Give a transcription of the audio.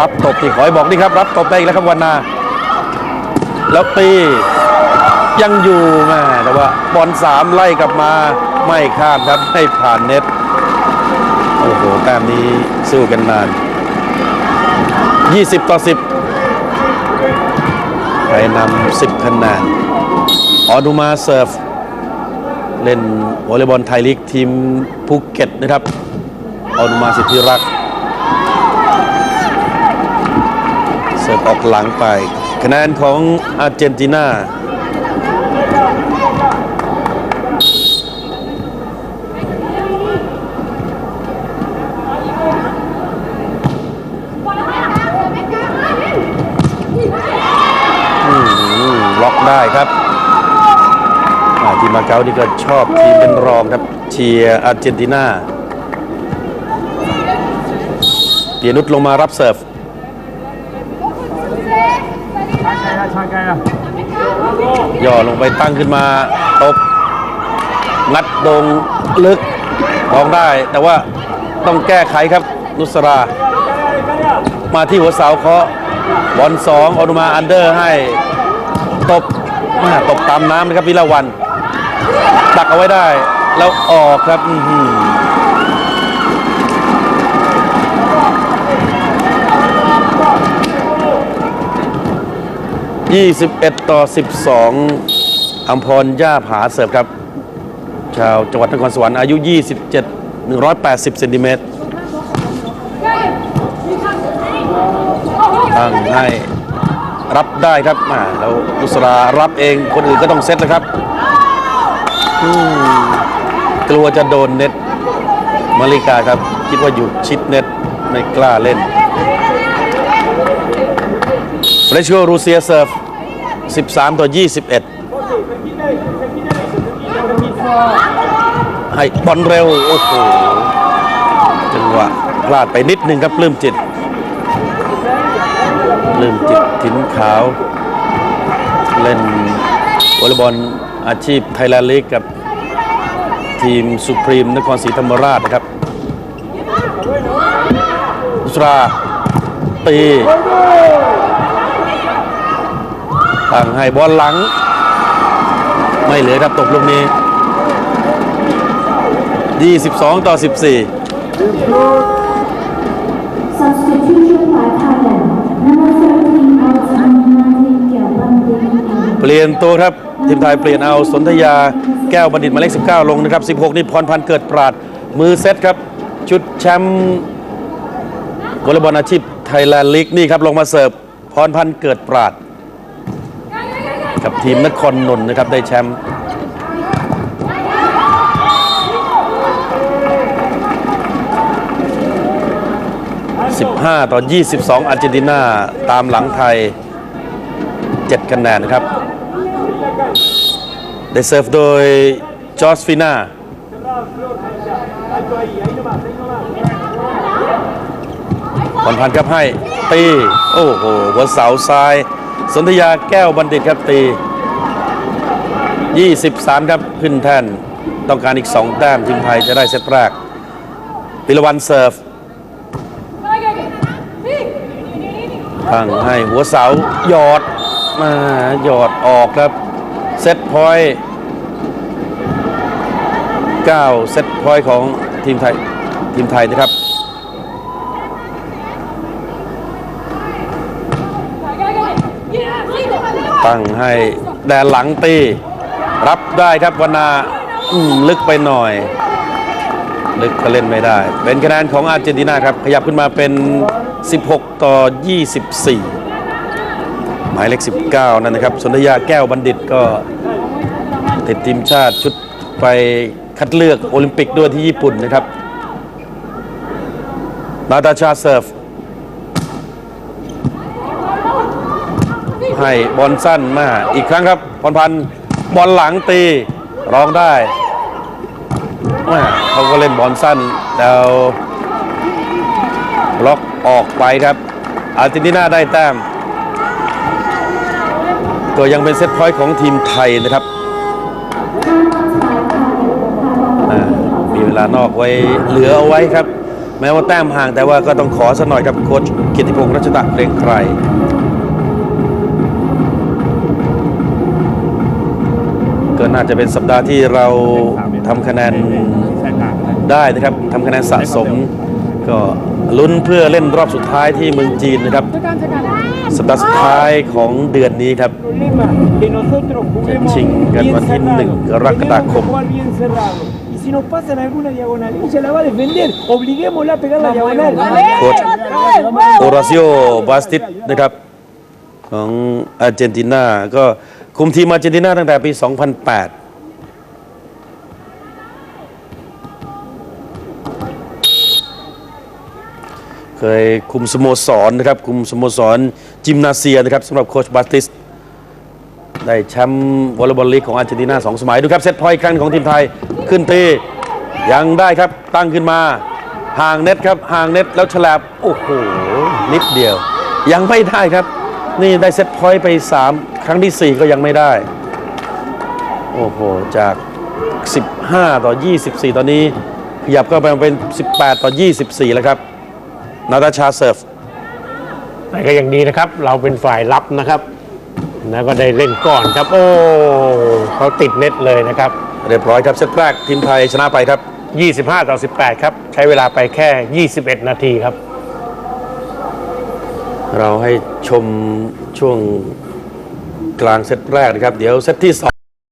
รับตบที่ขอยบอกนี่ครับ รับตบได้อีกแล้วครับวันนา แล้วตียังอยู่แม่แต่ว่าบอลสามไล่กลับมาไม่ข้ามครับไม่ผ่านเน็ต โอ้โหแต้มนี้สู้กันนาน 20 ต่อ 10ไทยนำ10คะแนนออนุมาเซิร์ฟ เล่นวอลเลย์บอลไทยลีกทีมภูเก็ตนะครับออนุมาสิทธิรักษ์ สิร์ฟออกหลังไป คะแนนของอาร์เจนตินาล็อกได้ครับทีมมาเก๊านี่ก็ชอบทีมเป็นรองครับเชียร์อาร์เจนตินาเปียนุชลงมารับเสิร์ฟ ย่อลงไปตั้งขึ้นมาตบงัดโดงลึกมองได้ แต่ว่าต้องแก้ไขครับนุสรา มาที่หัวเสาเคาะบอลสองอนุมาอันเดอร์ให้ตบม่ตบตามน้ำนะครับวิลาวันดักเอาไว้ได้ แล้วออกครับอื้อหือ 21 ต่อ 12 อัมพรย่าผาเสิร์ฟครับ ชาวจังหวัดนครสวรรค์อายุ 27 180เซนติเมตรตั้งให้รับได้ครับมาแล้วนุสรารับเองคนอื่นก็ต้องเซตเลยครับกลัวจะโดนเน็ตมาริกาครับ คิดว่าอยู่ชิดเน็ตไม่กล้าเล่นเฟรชิโอรูเซียเซิร์ฟ 13 ต่อ 21 ให้บอลเร็ว โอ้โห จังหวะพลาดไปนิดนึงครับปลื้มจิตลืมจิตถินขาว เล่นวอลเลย์บอลอาชีพไทยแลนด์ลีกกับทีมสุพรีมนครศรีธรรมราชนะครับอุสราตี ตั้งให้บอลหลัง ไม่เหลือครับตกลูกนี้ 22 ต่อ 14 เปลี่ยนตัวครับทีมไทยเปลี่ยนเอาสนธยาแก้วบัณฑิตหมายเลข 19 ลงนะครับ 16 นี่พรพันธ์เกิดปราด มือเซตครับ ชุดแชมป์วอลเลย์บอลอาชีพไทยแลนด์ลีกนี่ครับ ลงมาเสิร์ฟพรพันธ์เกิดปราด กับทีมนครนนท์นะครับได้แชมป์15 ต่อ 22 อาร์เจนตินา ตามหลังไทย 7 คะแนนครับ ได้เซิร์ฟโดยจอร์สฟิน่าพรพันธ์ครับให้ ตี โอ้โห หัวเสาซ้าย สนธยาแก้วบัณฑิตครับตี 23 ครับขึ้นแท่นต้องการอีก 2 แต้มทีมไทยจะได้เซตแรกพิรวันเซิร์ฟตั้งให้หัวเสาหยอดมาหยอดออกครับ เซตพอยต์9เซตพอยต์ของทีมไทยทีมไทยนะครับ ตั้งให้แดนหลังตี รับได้ครับวนาลึกไปหน่อย ลึกก็เล่นไม่ได้ เป็นคะแนนของอาร์เจนตินาครับ ขยับขึ้นมาเป็น 16 ต่อ 24 หมายเลข 19 นั่นนะครับสนธยาแก้วบัณฑิตก็ติดทีมชาติชุดไปคัดเลือกโอลิมปิกด้วยที่ญี่ปุ่นนะครับ นาตาชาเซิร์ฟ ให้บอลสั้นมาอีกครั้งครับพรพันธ์บอลหลังตีร้องได้เขาก็เล่นบอลสั้นแล้วล็อกออกไปครับ อาร์เจนตินาได้แต้มก็ยังเป็นเซตพอยต์ของทีมไทยนะครับ มีเวลานอกไว้เหลือเอาไว้ครับ แม้ว่าแต้มห่างแต่ว่าก็ต้องขอสักหน่อยครับโค้ชกิติพงษ์รัชตะเกรงไกร ก็น่าจะเป็นสัปดาห์ที่เราทำคะแนนได้นะครับทำคะแนนสะสม ก็ลุ้นเพื่อเล่นรอบสุดท้ายที่เมืองจีนนะครับ สัปดาห์สุดท้ายของเดือนนี้ครับจะชิงกันวันที่หนึ่งกรกฎาคม si nos pasan alguna diagonal, ella la va a defender. Obliguémosla a pegar la diagonal. โอราซิโอบาสติสนะครับของอาร์เจนตินาก็ คุมทีมอาร์เจนตินาตั้งแต่ปี 2008เคยคุมสโมสรนะครับ คุมสโมสรจิมนาเซียนะครับสำหรับโคชบาติส ได้แชมป์วอลเลย์บอลลีกของอาร์เจนตินาสองสมัย ดูครับ เซตพอยต์ครั้งของทีมไทยขึ้นตียังได้ครับตั้งขึ้นมา ห่างเน็ตครับ ห่างเน็ตแล้วฉลบโอ้โห นิดเดียว ยังไม่ได้ครับ นี่ได้เซตพอยต์ไป 3 รั้งทีสี่ 4 ก็ยังไม่ได้ โอ้โห จาก 15 ต่อ 24 ตอนนี้ขยับก็ไปเป็น 18 ต่อ 24 แล้วครับ นาตาชาเซิร์ฟแต่ก็ยังดีนะครับ เราเป็นฝ่ายรับนะครับ แล้วก็ได้เล่นก่อนครับ โอ้เขาติดเน็ตเลยนะครับ เรียบร้อยครับเซตแรกทีมไทยชนะไปครับ 25 ต่อ 18 ครับ ใช้เวลาไปแค่ 21 นาทีครับ เราให้ชมช่วง กลางเซตแรกนะครับ เดี๋ยวเซตที่สอง